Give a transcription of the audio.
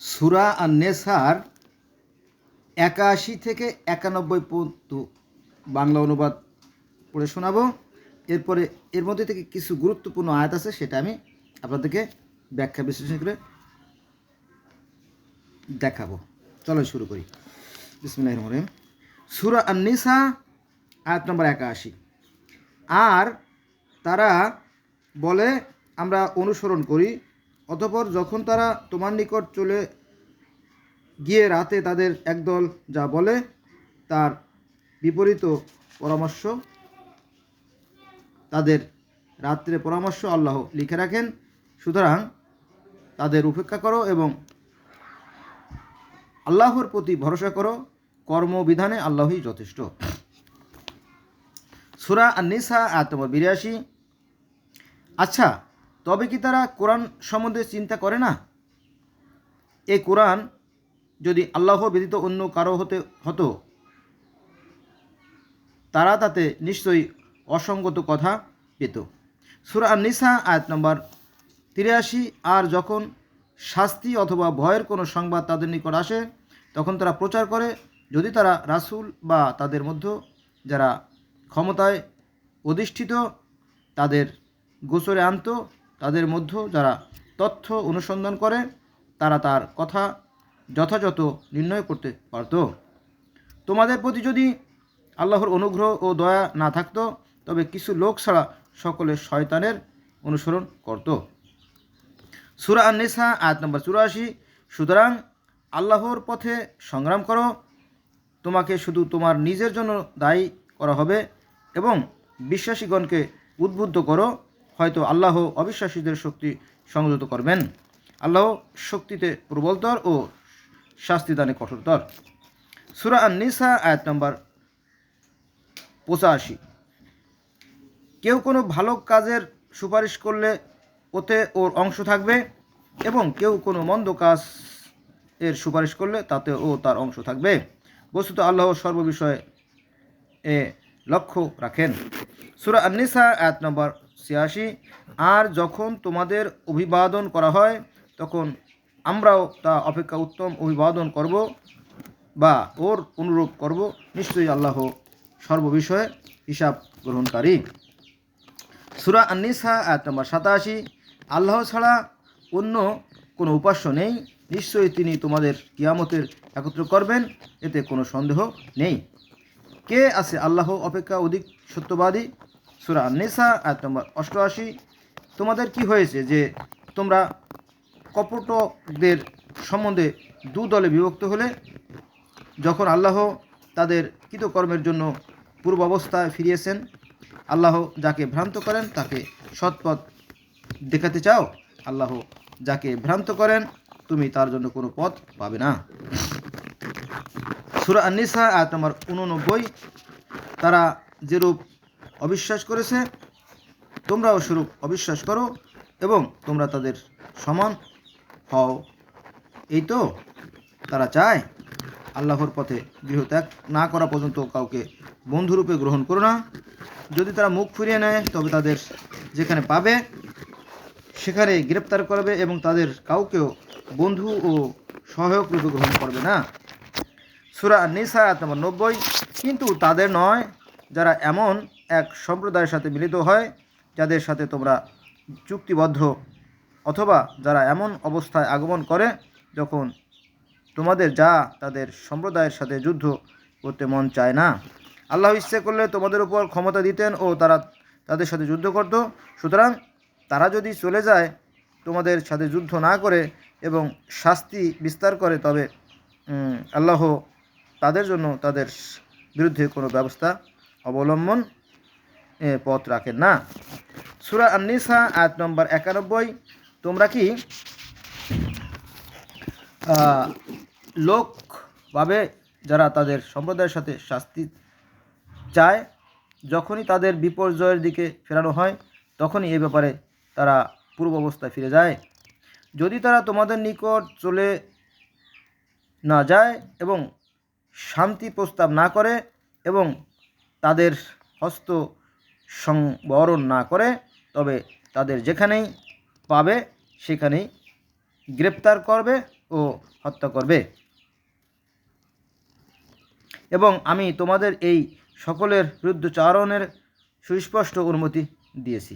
সুরা আর নেসার একাশি থেকে একানব্বই পর্যন্ত বাংলা অনুবাদ পড়ে শোনাবো। এরপরে এর মধ্যে থেকে কিছু গুরুত্বপূর্ণ আয়াত আছে, সেটা আমি আপনাদেরকে ব্যাখ্যা বিশ্লেষণ করে দেখাবো। চলো শুরু করি। বিসমিল্লাহ রহমান সুরা আন্নিসা, আয়াত নম্বর একাশি। আর তারা বলে, আমরা অনুসরণ করি অতপর যখন তারা তোমার নিকট চলে গিয়ে রাতে তাদের একদল যা বলে, তার বিপরীত পরামর্শ, তাদের রাত্রে পরামর্শ আল্লাহ লিখে রাখেন। সুতরাং তাদের উপেক্ষা করো এবং আল্লাহর প্রতি ভরসা করো। কর্মবিধানে আল্লাহই যথেষ্ট। সুরা আনিসা আয়াত নম্বর বিরাশি। আচ্ছা তবে কি তারা কোরআন সম্বন্ধে চিন্তা করে না? এই কোরআন যদি আল্লাহ ব্যতীত অন্য কারও হতে, হতো, তারা তাতে নিশ্চয়ই অসঙ্গত কথা পেত। সুরা নিসা আয়াত নম্বর তিরাশি, আর যখন শাস্তি অথবা ভয়ের কোনো সংবাদ তাদের নিকট আসে, তখন তারা প্রচার করে, যদি তারা রাসূল বা তাদের মধ্যে যারা ক্ষমতায় অধিষ্ঠিত, তাদের গোচরে আনত তাদের মধ্যে যারা তথ্য অনুসন্ধান করে, তারা তার কথা যথাযথ নির্ণয় করতে পারত। তোমাদের প্রতি যদি আল্লাহর অনুগ্রহ ও দয়া না থাকতো, তবে কিছু লোক ছাড়া সকলে শয়তানের অনুসরণ করত। সুরা আননিসা, আয়াত নম্বর চুরাশি, সুতরাং আল্লাহর পথে সংগ্রাম করো। তোমাকে শুধু তোমার নিজের জন্য দায়ী করা হবে এবং বিশ্বাসীগণকে উদ্বুদ্ধ করো। হয়তো আল্লাহ অবিশ্বাসীদের শক্তি সংযত করবেন। আল্লাহ শক্তিতে প্রবলতর ও শাস্তিদানে কঠোরতর। সুরা নিসা আয়াত নম্বর পঁচাশি। কেউ কোনো ভালো কাজের সুপারিশ করলে ওতে ওর অংশ থাকবে এবং কেউ কোনো মন্দ কাজ এর সুপারিশ করলে তাতে ও তার অংশ থাকবে। বস্তুত আল্লাহ সর্ববিষয়ে এ লক্ষ্য রাখেন। সুরা আন্নিসা আয়াত নম্বর ছিয়াশি। আর যখন তোমাদের অভিবাদন করা হয়, তখন আমরাও তা অপেক্ষা উত্তম অভিবাদন করব বা ওর অনুরূপ করব। নিশ্চয়ই আল্লাহ সর্ববিষয়ে হিসাব গ্রহণকারী। সুরা আন্নিসা, আয়াত নম্বর সাতাশি। আল্লাহ ছাড়া অন্য কোনো উপাস্য নেই। নিশ্চয়ই তিনি তোমাদের কিয়ামতের একত্র করবেন, এতে কোনো সন্দেহ নেই। কে আছে আল্লাহ অপেক্ষা অধিক সত্যবাদী? সুরা নেশা আয়াত নম্বর অষ্টআশি। তোমাদের কি হয়েছে যে তোমরা কপটকদের সম্বন্ধে দু দলে বিভক্ত হলে? যখন আল্লাহ তাদের কৃতকর্মের জন্য পূর্ব অবস্থায় ফিরিয়েছেন, আল্লাহ যাকে ভ্রান্ত করেন তাকে সৎপথ দেখাতে চাও? আল্লাহ যাকে ভ্রান্ত করেন, তুমি তার জন্য কোনো পথ পাবে না। সুরা আন্নিসা, আয়াত নম্বর উননব্বই তারা যেরূপ অবিশ্বাস করেছে, তোমরাও স্বরূপ অবিশ্বাস করো এবং তোমরা তাদের সমান হও। এই তো তারা চায় আল্লাহর পথে গৃহত্যাগ না করা পর্যন্ত কাউকে বন্ধুরূপে গ্রহণ করো না। যদি তারা মুখ ফিরিয়ে নেয়, তবে তাদের যেখানে পাবে, সেখানে গ্রেপ্তার করবে এবং তাদের কাউকেও বন্ধু ও সহায়ক রূপে গ্রহণ করবে না। সুরা নিসা নব্বই, কিন্তু তাদের নয়, যারা এমন এক সম্প্রদায়ের সাথে মিলিত হয়, যাদের সাথে তোমরা চুক্তিবদ্ধ। অথবা যারা এমন অবস্থায় আগমন করে যখন তোমাদের যা তাদের সম্প্রদায়ের সাথে যুদ্ধ করতে মন চায় না। আল্লাহ ইচ্ছে করলে তোমাদের উপর ক্ষমতা দিতেন ও তারা তাদের সাথে যুদ্ধ করত। সুতরাং তারা যদি চলে যায়, তোমাদের সাথে যুদ্ধ না করে এবং শাস্তি বিস্তার করে, তবে আল্লাহ তাদের জন্য তাদের বিরুদ্ধে কোনো ব্যবস্থা অবলম্বন পথ রাখেন, না? সুরা আন্নিসা, আয়াত নম্বর একানব্বই। তোমরা কি লোকভাবে যারা তাদের সম্প্রদায়ের সাথে শাস্তি চায়, যখনই তাদের বিপর্যয়ের দিকে ফেরানো হয়, তখনই এ ব্যাপারে তারা পূর্ব অবস্থায় ফিরে যায়। যদি তারা তোমাদের নিকট চলে না যায় এবং শান্তি প্রস্তাব না করে এবং তাদের হস্ত সংবরণ না করে, তবে তাদের যেখানেই পাবে সেখানেই গ্রেপ্তার করবে ও হত্যা করবে। এবং আমি তোমাদের এই সকলের রুদ্ধচারণের সুস্পষ্ট অনুমতি দিয়েছি।